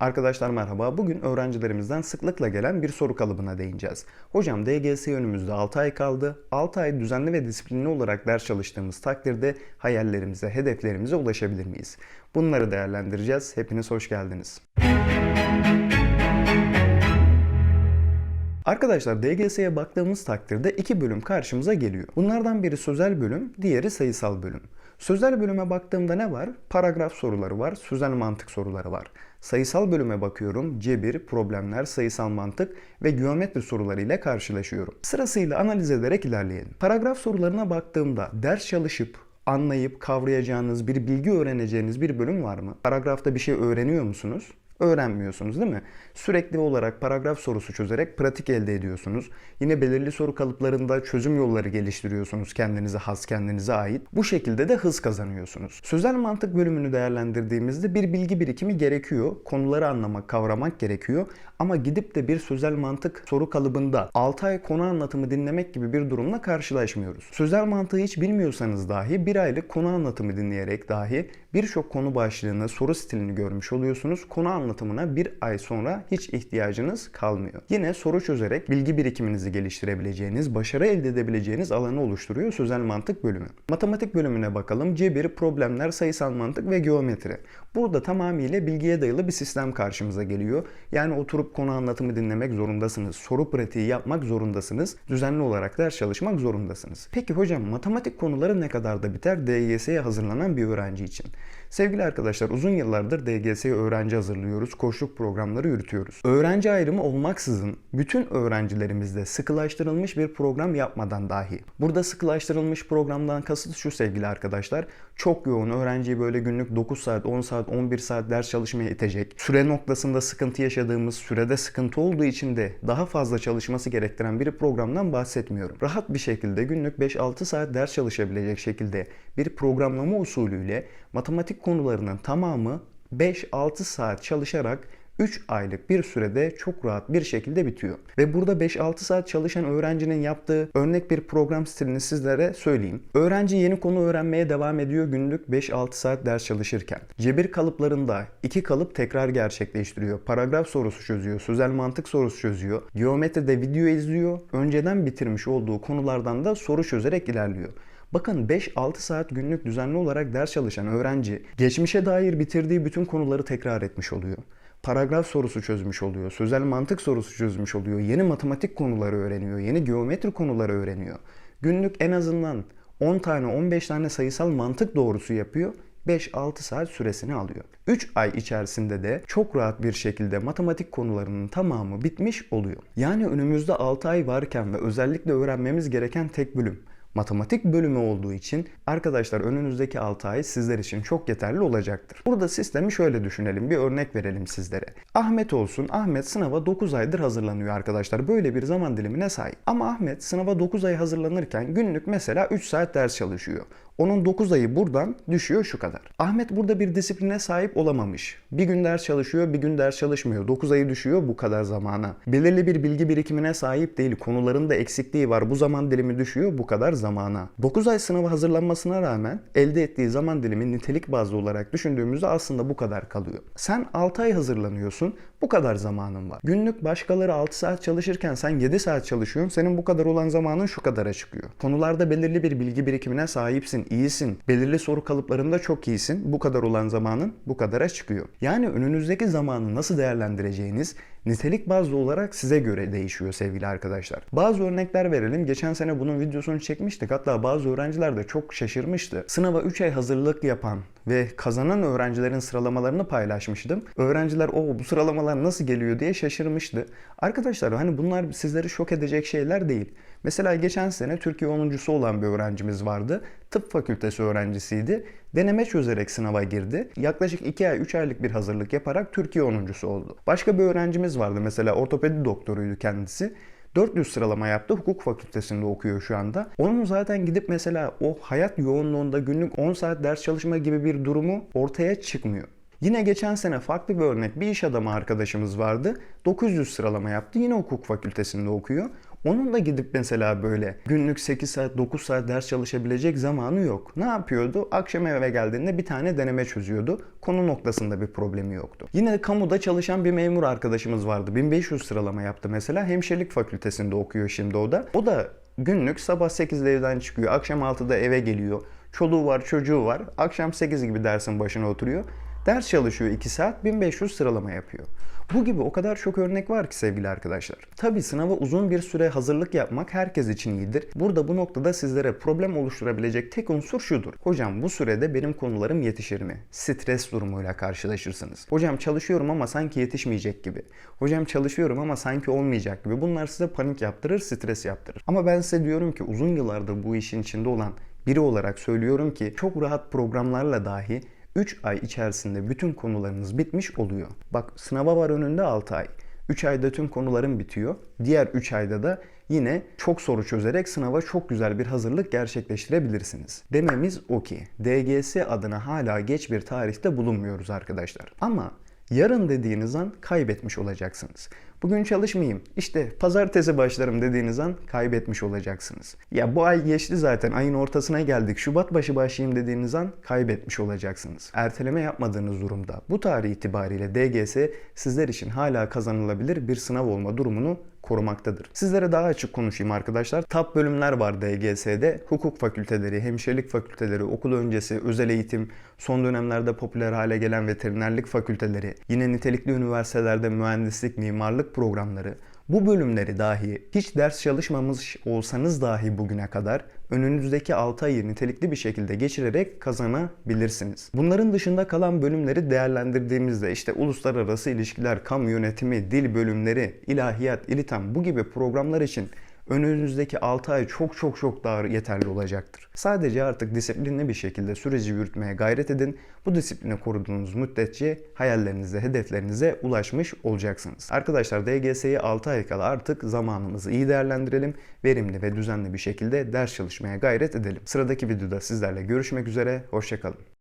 Arkadaşlar merhaba. Bugün öğrencilerimizden sıklıkla gelen bir soru kalıbına değineceğiz. Hocam DGS önümüzde 6 ay kaldı. 6 ay düzenli ve disiplinli olarak ders çalıştığımız takdirde hayallerimize, hedeflerimize ulaşabilir miyiz? Bunları değerlendireceğiz. Hepiniz hoş geldiniz. Arkadaşlar DGS'ye baktığımız takdirde iki bölüm karşımıza geliyor. Bunlardan biri sözel bölüm, diğeri sayısal bölüm. Sözel bölüme baktığımda ne var? Paragraf soruları var, sözel mantık soruları var. Sayısal bölüme bakıyorum. Cebir, problemler, sayısal mantık ve geometri soruları ile karşılaşıyorum. Sırasıyla analiz ederek ilerleyelim. Paragraf sorularına baktığımda ders çalışıp anlayıp kavrayacağınız bir bilgi öğreneceğiniz bir bölüm var mı? Paragrafta bir şey öğreniyor musunuz? Öğrenmiyorsunuz değil mi? Sürekli olarak paragraf sorusu çözerek pratik elde ediyorsunuz. Yine belirli soru kalıplarında çözüm yolları geliştiriyorsunuz kendinize has, kendinize ait. Bu şekilde de hız kazanıyorsunuz. Sözel mantık bölümünü değerlendirdiğimizde bir bilgi birikimi gerekiyor. Konuları anlamak, kavramak gerekiyor. Ama gidip de bir sözel mantık soru kalıbında 6 ay konu anlatımı dinlemek gibi bir durumla karşılaşmıyoruz. Sözel mantığı hiç bilmiyorsanız dahi bir aylık konu anlatımı dinleyerek dahi birçok konu başlığını, soru stilini görmüş oluyorsunuz. Konu anlatımına bir ay sonra hiç ihtiyacınız kalmıyor. Yine soru çözerek bilgi birikiminizi geliştirebileceğiniz, başarı elde edebileceğiniz alanı oluşturuyor sözel mantık bölümü. Matematik bölümüne bakalım. Cebir, problemler, sayısal mantık ve geometri. Burada tamamıyla bilgiye dayalı bir sistem karşımıza geliyor. Yani oturup konu anlatımı dinlemek zorundasınız. Soru pratiği yapmak zorundasınız. Düzenli olarak ders çalışmak zorundasınız. Peki hocam matematik konuları ne kadar da biter DGS'ye hazırlanan bir öğrenci için? Sevgili arkadaşlar uzun yıllardır DGS'ye öğrenci hazırlıyoruz, koçluk programları yürütüyoruz. Öğrenci ayrımı olmaksızın bütün öğrencilerimizde sıkılaştırılmış bir program yapmadan dahi. Burada sıkılaştırılmış programdan kasıt şu sevgili arkadaşlar. Çok yoğun öğrenciyi böyle günlük 9 saat, 10 saat, 11 saat ders çalışmaya itecek. Süre noktasında sıkıntı yaşadığımız, sürede sıkıntı olduğu için de daha fazla çalışması gerektiren bir programdan bahsetmiyorum. Rahat bir şekilde günlük 5-6 saat ders çalışabilecek şekilde bir programlama usulüyle matematik konularının tamamı 5-6 saat çalışarak 3 aylık bir sürede çok rahat bir şekilde bitiyor. Ve burada 5-6 saat çalışan öğrencinin yaptığı örnek bir program stilini sizlere söyleyeyim. Öğrenci yeni konu öğrenmeye devam ediyor günlük 5-6 saat ders çalışırken. Cebir kalıplarında 2 kalıp tekrar gerçekleştiriyor. Paragraf sorusu çözüyor, sözel mantık sorusu çözüyor. Geometride video izliyor. Önceden bitirmiş olduğu konulardan da soru çözerek ilerliyor. Bakın 5-6 saat günlük düzenli olarak ders çalışan öğrenci geçmişe dair bitirdiği bütün konuları tekrar etmiş oluyor. Paragraf sorusu çözmüş oluyor, sözel mantık sorusu çözmüş oluyor, yeni matematik konuları öğreniyor, yeni geometri konuları öğreniyor. Günlük en azından 10 tane 15 tane sayısal mantık doğrusu yapıyor 5-6 saat süresini alıyor. 3 ay içerisinde de çok rahat bir şekilde matematik konularının tamamı bitmiş oluyor. Yani önümüzde 6 ay varken ve özellikle öğrenmemiz gereken tek bölüm matematik bölümü olduğu için arkadaşlar önünüzdeki 6 ay sizler için çok yeterli olacaktır. Burada sistemi şöyle düşünelim. Bir örnek verelim sizlere. Ahmet olsun. Ahmet sınava 9 aydır hazırlanıyor arkadaşlar. Böyle bir zaman dilimine sahip. Ama Ahmet sınava 9 ay hazırlanırken günlük mesela 3 saat ders çalışıyor. Onun 9 ayı buradan düşüyor şu kadar. Ahmet burada bir disipline sahip olamamış. Bir gün ders çalışıyor, bir gün ders çalışmıyor. 9 ayı düşüyor bu kadar zamana. Belirli bir bilgi birikimine sahip değil. Konuların da eksikliği var. Bu zaman dilimi düşüyor bu kadar zamana. 9 ay sınava hazırlanmasına rağmen elde ettiği zaman dilimi nitelik bazlı olarak düşündüğümüzde aslında bu kadar kalıyor. Sen 6 ay hazırlanıyorsun. Bu kadar zamanın var. Günlük başkaları 6 saat çalışırken sen 7 saat çalışıyorsun. Senin bu kadar olan zamanın şu kadara çıkıyor. Konularda belirli bir bilgi birikimine sahipsin, iyisin. Belirli soru kalıplarında çok iyisin. Bu kadar olan zamanın bu kadara çıkıyor. Yani önünüzdeki zamanı nasıl değerlendireceğiniz nitelik bazlı olarak size göre değişiyor sevgili arkadaşlar. Bazı örnekler verelim. Geçen sene bunun videosunu çekmiştik. Hatta bazı öğrenciler de çok şaşırmıştı. Sınava 3 ay hazırlık yapan ve kazanan öğrencilerin sıralamalarını paylaşmıştım. Öğrenciler o bu sıralamalar nasıl geliyor diye şaşırmıştı. Arkadaşlar hani bunlar sizleri şok edecek şeyler değil. Mesela geçen sene Türkiye 10.sü olan bir öğrencimiz vardı. Tıp fakültesi öğrencisiydi. Deneme çözerek sınava girdi. Yaklaşık 2 ay 3 aylık bir hazırlık yaparak Türkiye 10.sü oldu. Başka bir öğrencimiz vardı mesela ortopedi doktoruydu kendisi. 400 sıralama yaptı. Hukuk fakültesinde okuyor şu anda. Onun zaten gidip mesela o hayat yoğunluğunda günlük 10 saat ders çalışma gibi bir durumu ortaya çıkmıyor. Yine geçen sene farklı bir örnek bir iş adamı arkadaşımız vardı. 900 sıralama yaptı. Yine hukuk fakültesinde okuyor. Onun da gidip mesela böyle günlük 8 saat 9 saat ders çalışabilecek zamanı yok. Ne yapıyordu? Akşam eve geldiğinde bir tane deneme çözüyordu. Konu noktasında bir problemi yoktu. Yine kamuda çalışan bir memur arkadaşımız vardı. 1500 sıralama yaptı mesela. Hemşirelik fakültesinde okuyor şimdi o da. O da günlük sabah 8'de evden çıkıyor. Akşam 6'da eve geliyor. Çoluğu var, çocuğu var. Akşam 8 gibi dersin başına oturuyor. Ders çalışıyor 2 saat 1500 sıralama yapıyor. Bu gibi o kadar çok örnek var ki sevgili arkadaşlar. Tabi sınava uzun bir süre hazırlık yapmak herkes için iyidir. Burada bu noktada sizlere problem oluşturabilecek tek unsur şudur. Hocam bu sürede benim konularım yetişir mi? Stres durumuyla karşılaşırsınız. Hocam çalışıyorum ama sanki yetişmeyecek gibi. Hocam çalışıyorum ama sanki olmayacak gibi. Bunlar size panik yaptırır, stres yaptırır. Ama ben size diyorum ki uzun yıllardır bu işin içinde olan biri olarak söylüyorum ki çok rahat programlarla dahi 3 ay içerisinde bütün konularınız bitmiş oluyor. Bak sınava var önünde 6 ay. 3 ayda tüm konuların bitiyor. Diğer 3 ayda da yine çok soru çözerek sınava çok güzel bir hazırlık gerçekleştirebilirsiniz. Dememiz o ki DGS adına hala geç bir tarihte bulunmuyoruz arkadaşlar. Ama yarın dediğiniz an kaybetmiş olacaksınız. Bugün çalışmayayım, işte pazartesi başlarım dediğiniz an kaybetmiş olacaksınız. Ya bu ay geçti zaten, ayın ortasına geldik, Şubat başı başlayayım dediğiniz an kaybetmiş olacaksınız. Erteleme yapmadığınız durumda bu tarih itibariyle DGS sizler için hala kazanılabilir bir sınav olma durumunu korumaktadır. Sizlere daha açık konuşayım arkadaşlar. Top bölümler var DGS'de. Hukuk fakülteleri, hemşirelik fakülteleri, okul öncesi, özel eğitim, son dönemlerde popüler hale gelen veterinerlik fakülteleri, yine nitelikli üniversitelerde mühendislik, mimarlık programları, bu bölümleri dahi hiç ders çalışmamış olsanız dahi bugüne kadar önünüzdeki 6 ayı nitelikli bir şekilde geçirerek kazanabilirsiniz. Bunların dışında kalan bölümleri değerlendirdiğimizde işte uluslararası ilişkiler, kamu yönetimi, dil bölümleri, ilahiyat, ilitam bu gibi programlar için önünüzdeki 6 ay çok çok çok daha yeterli olacaktır. Sadece artık disiplinli bir şekilde süreci yürütmeye gayret edin. Bu disiplini koruduğunuz müddetçe hayallerinize, hedeflerinize ulaşmış olacaksınız. Arkadaşlar DGS'yi 6 ay kala artık zamanımızı iyi değerlendirelim. Verimli ve düzenli bir şekilde ders çalışmaya gayret edelim. Sıradaki videoda sizlerle görüşmek üzere. Hoşçakalın.